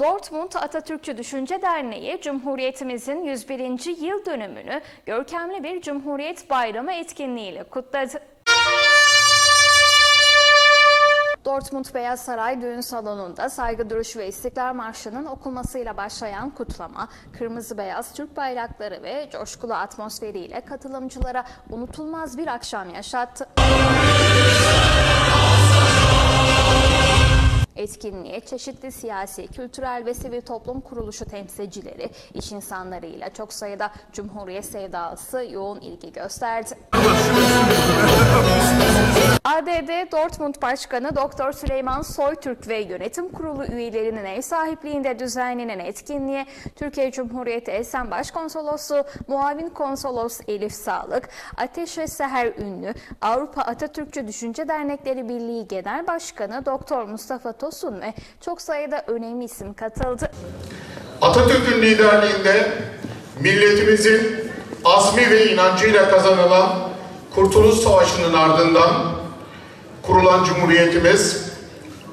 Dortmund Atatürkçü Düşünce Derneği, Cumhuriyetimizin 101. yıl dönümünü görkemli bir Cumhuriyet Bayramı etkinliğiyle kutladı. Dortmund Beyaz Saray Düğün Salonu'nda saygı duruşu ve İstiklal Marşı'nın okunmasıyla başlayan kutlama, kırmızı beyaz Türk bayrakları ve coşkulu atmosferiyle katılımcılara unutulmaz bir akşam yaşattı. Etkinliğe çeşitli siyasi, kültürel ve sivil toplum kuruluşu temsilcileri, iş insanlarıyla çok sayıda Cumhuriyet sevdalısı yoğun ilgi gösterdi. ADD Dortmund Başkanı Doktor Süleyman Soytürk ve yönetim kurulu üyelerinin ev sahipliğinde düzenlenen etkinliğe Türkiye Cumhuriyeti Esen Başkonsolosu Muavin Konsolos Elif Sağlık, Ateş ve Seher Ünlü, Avrupa Atatürkçü Düşünce Dernekleri Birliği Genel Başkanı Doktor Mustafa Tosun ve çok sayıda önemli isim katıldı. Atatürk'ün liderliğinde milletimizin azmi ve inancıyla kazanılan Kurtuluş Savaşı'nın ardından kurulan Cumhuriyetimiz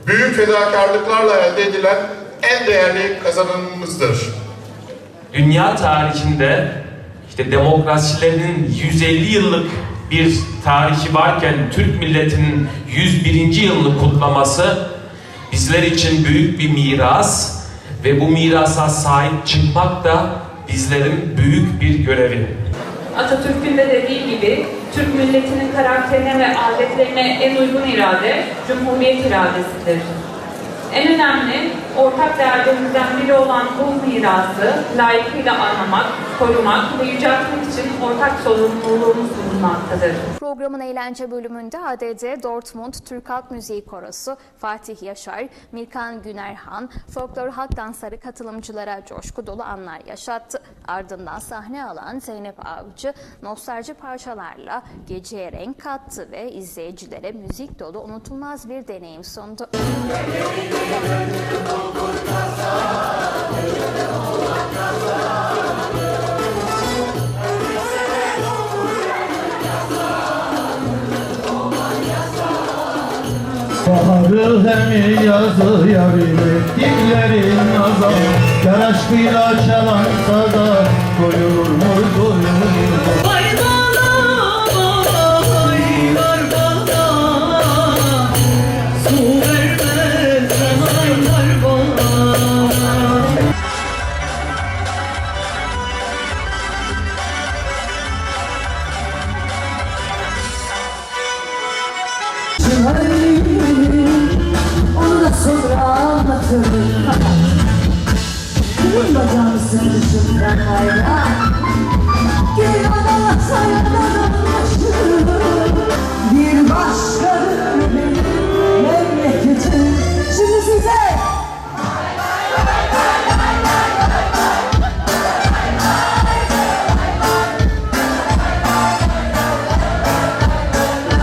büyük fedakarlıklarla elde edilen en değerli kazanımımızdır. dünya tarihinde işte demokrasilerinin 150 yıllık bir tarihi varken Türk milletinin 101. yılını kutlaması bizler için büyük bir miras ve bu mirasa sahip çıkmak da bizlerin büyük bir görevi. Atatürk'ün de dediği gibi Türk milletinin karakterine ve adetlerine en uygun irade Cumhuriyet iradesidir. En önemli ortak değerlerimizden biri olan bu mirası layıkıyla anlamak, korumak ve yüceltmek için ortak sorumluluğumuz bulunmaktadır. Programın eğlence bölümünde ADD Dortmund Türk Halk Müziği Korosu Fatih Yaşar, Mirkan Günerhan, folklor halk dansları katılımcılara coşku dolu anlar yaşattı. Ardından sahne alan Zeynep Avcı nostalji parçalarla geceye renk kattı ve izleyicilere müzik dolu unutulmaz bir deneyim sundu. Baharı hem yazı yarim Dillerin nazar. Gel aşkıyla çalan sada Doyurur mu doyurur mu Vay sunshine.